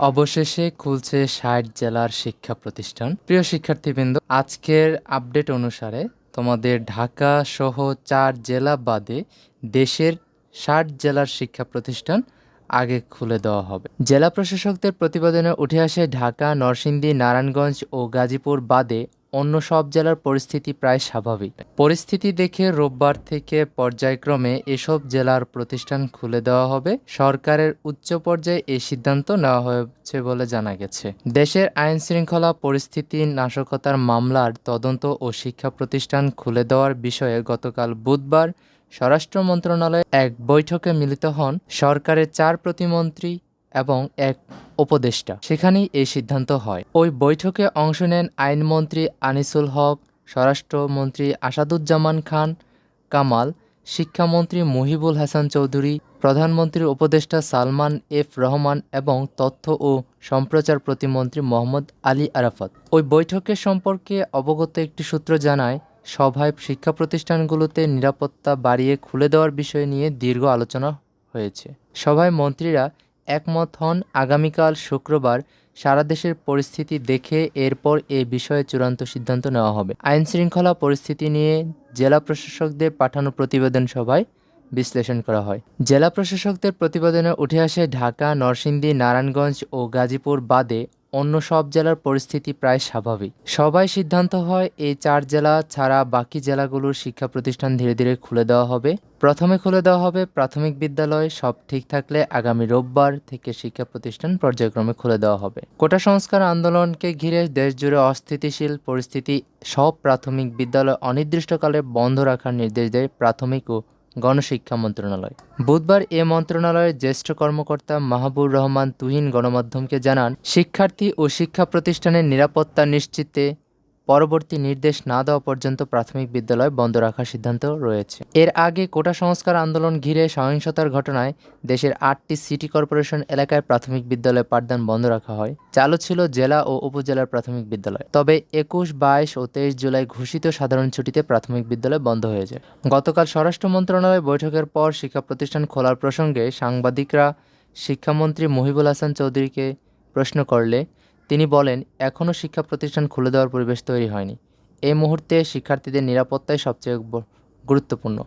অবশেষে খুলছে ষাট জেলার শিক্ষা প্রতিষ্ঠান। প্রিয় শিক্ষার্থীবৃন্দ, আজকের আপডেট অনুসারে তোমাদের ঢাকা সহ চার জেলা বাদে দেশের ষাট জেলার শিক্ষা প্রতিষ্ঠান আগে খুলে দেওয়া হবে। জেলা প্রশাসকদের প্রতিবেদনে উঠে আসে ঢাকা, নরসিংদী, নারায়ণগঞ্জ ও গাজীপুর বাদে অন্য সব জেলার পরিস্থিতি প্রায় স্বাভাবিক। পরিস্থিতি দেখে রোববার থেকে পর্যায়ক্রমে এসব জেলার প্রতিষ্ঠান খুলে দেওয়া হবে। সরকারের উচ্চ পর্যায়ে এই সিদ্ধান্ত নেওয়া হয়েছে বলে জানা গেছে। দেশের আইন শৃঙ্খলা পরিস্থিতি, নাশকতার মামলার তদন্ত ও শিক্ষা প্রতিষ্ঠান খুলে দেওয়ার বিষয়ে গতকাল বুধবার স্বরাষ্ট্র মন্ত্রণালয়ে এক বৈঠকে মিলিত হন সরকারের চার প্রতিমন্ত্রী এবং এক উপদেষ্টা। সেখানেই এই সিদ্ধান্ত হয়। ওই বৈঠকে অংশ নেন আইনমন্ত্রী আনিসুল হক, স্বরাষ্ট্রমন্ত্রী আসাদুজ্জামান খান, কামাল, শিক্ষামন্ত্রী মুহিবুল হাসান চৌধুরী, প্রধানমন্ত্রীর উপদেষ্টা সালমান এফ রহমান এবং তথ্য ও সম্প্রচার প্রতিমন্ত্রী মোহাম্মদ আলী আরাফাত। ওই বৈঠকের সম্পর্কে অবগত একটি সূত্র জানায়, সভায় শিক্ষা প্রতিষ্ঠানগুলোতে নিরাপত্তা বাড়িয়ে খুলে দেওয়ার বিষয় নিয়ে দীর্ঘ আলোচনা হয়েছে। সভায় মন্ত্রীরা একমত হন, আগামীকাল শুক্রবার সারা দেশের পরিস্থিতি দেখে এরপর এ বিষয়ে চূড়ান্ত সিদ্ধান্ত নেওয়া হবে। আইন শৃঙ্খলা পরিস্থিতি নিয়ে জেলা প্রশাসকদের পাঠানো প্রতিবেদন সভায় বিশ্লেষণ করা হয়। জেলা প্রশাসকদের প্রতিবেদনে উঠে আসে ঢাকা, নরসিংদী, নারায়ণগঞ্জ ও গাজীপুর বাদে অন্য সব জেলার পরিস্থিতি প্রায় স্বাভাবিক। সবাই সিদ্ধান্ত হয় এই চার জেলা ছাড়া বাকি জেলাগুলোর শিক্ষা প্রতিষ্ঠান ধীরে ধীরে খুলে দেওয়া হবে। প্রথমে খুলে দেওয়া হবে প্রাথমিক বিদ্যালয়, সব ঠিক থাকলে আগামী রোববার থেকে শিক্ষা প্রতিষ্ঠান পর্যায়ক্রমে খুলে দেওয়া হবে। কোটা সংস্কার আন্দোলনকে ঘিরে দেশজুড়ে অস্থিতিশীল পরিস্থিতি, সব প্রাথমিক বিদ্যালয় অনির্দিষ্টকালে বন্ধ রাখার নির্দেশ দেয় প্রাথমিক ও গণশিক্ষা মন্ত্রণালয়। বুধবার এ মন্ত্রণালয়ের জ্যেষ্ঠ কর্মকর্তা মাহবুর রহমান তুহিন গণমাধ্যমকে জানান, শিক্ষার্থী ও শিক্ষা প্রতিষ্ঠানের নিরাপত্তা নিশ্চিতে পরবর্তী নির্দেশ না দেওয়া পর্যন্ত প্রাথমিক বিদ্যালয় বন্ধ রাখার সিদ্ধান্ত রয়েছে। এর আগে কোটা সংস্কার আন্দোলন ঘিরে সহিংসতার ঘটনায় দেশের আটটি সিটি কর্পোরেশন এলাকায় প্রাথমিক বিদ্যালয় পাঠদান বন্ধ রাখা হয়। চালু ছিল জেলা ও উপজেলার প্রাথমিক বিদ্যালয়। তবে একুশ, বাইশ ও তেইশ জুলাই ঘোষিত সাধারণ ছুটিতে প্রাথমিক বিদ্যালয় বন্ধ হয়ে যায়। গতকাল স্বরাষ্ট্র মন্ত্রণালয় বৈঠকের পর শিক্ষা প্রতিষ্ঠান খোলার প্রসঙ্গে সাংবাদিকরা শিক্ষামন্ত্রী মহিবুল হাসান চৌধুরীকে প্রশ্ন করলে তিনি বলেন, এখনও শিক্ষা প্রতিষ্ঠান খুলে দেওয়ার পরিবেশ তৈরি হয়নি। এই মুহূর্তে শিক্ষার্থীদের নিরাপত্তাই সবচেয়ে গুরুত্বপূর্ণ।